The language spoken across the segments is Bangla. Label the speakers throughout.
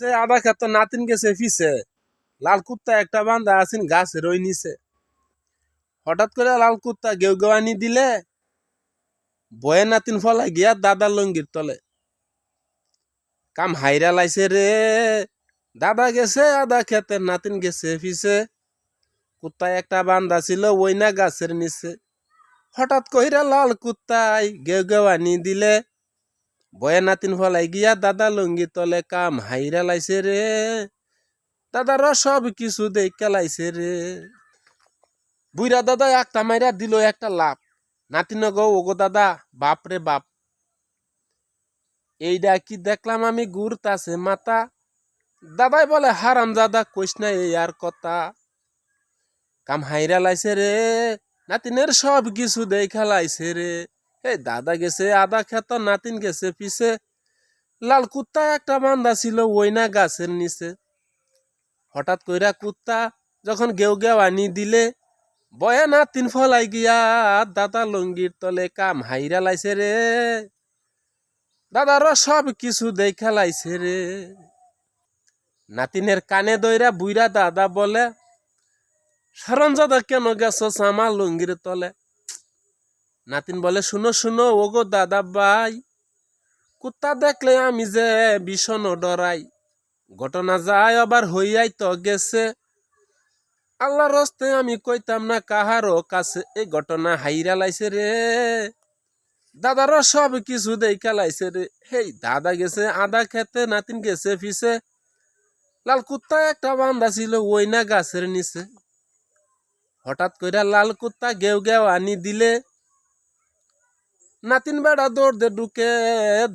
Speaker 1: যে আদা খেত নাতিন গেছে ফিসে লাল কুত্তা একটা বান্ধা আছেন, গাছে রই নিছে। হঠাৎ করে লাল কুত্তা গেউ গেওয়ানি দিলে বয়ে নাতিন ফলাই গিয়া দাদা লঙ্গির তলে। কাম হাইরা লাইছে রে, দাদা গেছে আদা খেতে নাতিন গেছে ফিসে কুত্তায় একটা বান্ধা ছিল, ওই না গাছের নিচে। হঠাৎ কইরা লাল কুত্তাই গেউ গেওয়ানি দিলে বয়ে নাতিন ফলাই গিয়া দাদা লঙ্গি তলে কাম হাইরা লাইছে রে। দাদার সব কিছু দেখে লাইছে রে। বুইরা দাদা একটা মাইরা দিল একটা লাভ। নাতিন গো, ওগো দাদা, বাপ রে বাপ। এইটা কি দেখলাম আমি ঘুরতাছে মাতা। দাদাই বলে হারাম দাদা কইস না এই আর কথা। কাম হাইরা লাইছে রে। নাতিনের সব কিছু দেখা লাইছে রে। এই দাদা গেছে, আদা খেত নাতিন গেছে, পিছে লাল কুত্তা একটা বান্ধা ছিল ওই না গাছের নিচে। হঠাৎ কইরা কুত্তা যখন গেউ গেউ আনি দিলে, বয়া নাতিন ফলাই গিয়া দাদা লঙ্গির তলে কাম হাইরা লাইছে রে। দাদার সব কিছু দেখা লাইছে রে। নাতিনের কানে দইরা বুইরা দাদা বলে সরঞ্জাদা কেন গেছ আমার লঙ্গির তলে? নাতিন বলে, শুনো শুনো, ওগো দাদা ভাই, কুত্তা দেখলে আমি যে ভীষণ ডরাই। ঘটনা যায় আবার হইয়াই তো গেছে। আল্লাহর রস্তে আমি কইতাম না কাহারও কাছে, এই ঘটনা হাইরা লাইছে রে। দাদারও সব কিছু দেখা লাইছে রে। হেই, দাদা গেছে, আদা খেতে, নাতিন গেছে ফিসে লাল কুত্তা একটা বান্ধা ছিল, ওই না গাছের নিচে। হঠাৎ কইরা লাল কুত্তা গেউ গেউ আনি দিলে। নাতিন বেড়া দৌড় দে ঢুকে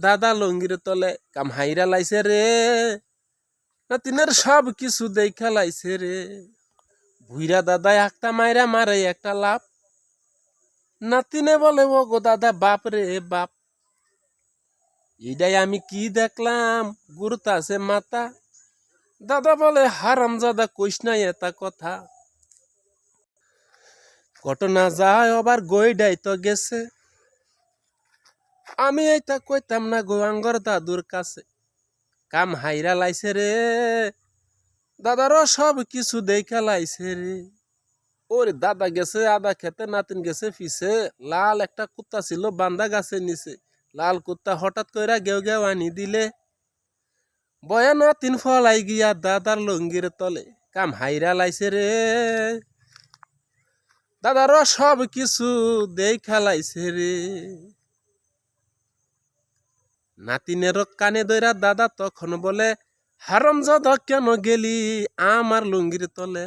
Speaker 1: দাদা লঙ্গির তলে কাম হাইরা লাইছে রে। নাতিনের সব কিছু দেখা লাইছে রে। ভুইরা দাদা একটা মাইরা মারে একটা লাভ নাতিনে বলে ও গো দাদা, বাপ রে, বাপ। এইটাই আমি কি দেখলাম? গুরুত্ব আছে মাতা। দাদা বলে হারাম দাদা কইস নাই এটা কথা। ঘটনা যায় আবার গইডাই তো গেছে। আমি এইটা কইতাম না গোয়াঙ্গর দাদুর কাছে। কাম হাইরা লাইছে রে। দাদারও সব কিছু দেখা লাইছে রে। ওরে দাদা গেছে, আদা খেতে, নাতিন গেছে ফিসে লাল একটা কুত্তা ছিল, বান্দা গাছের নিচে লাল কুত্তা হঠাৎ কইরা গেউ গেউ আনি দিলে। বয়া নাতিন ফলাই গিয়া দাদার লঙ্গির তলে। কাম হাইরা লাইছে রে। দাদারও সব কিছু দেখা লাইছে রে। নাতিনের কানে দইরা দাদা তখন বলে হারম কেন গেলি আমার লুঙ্গির তলে?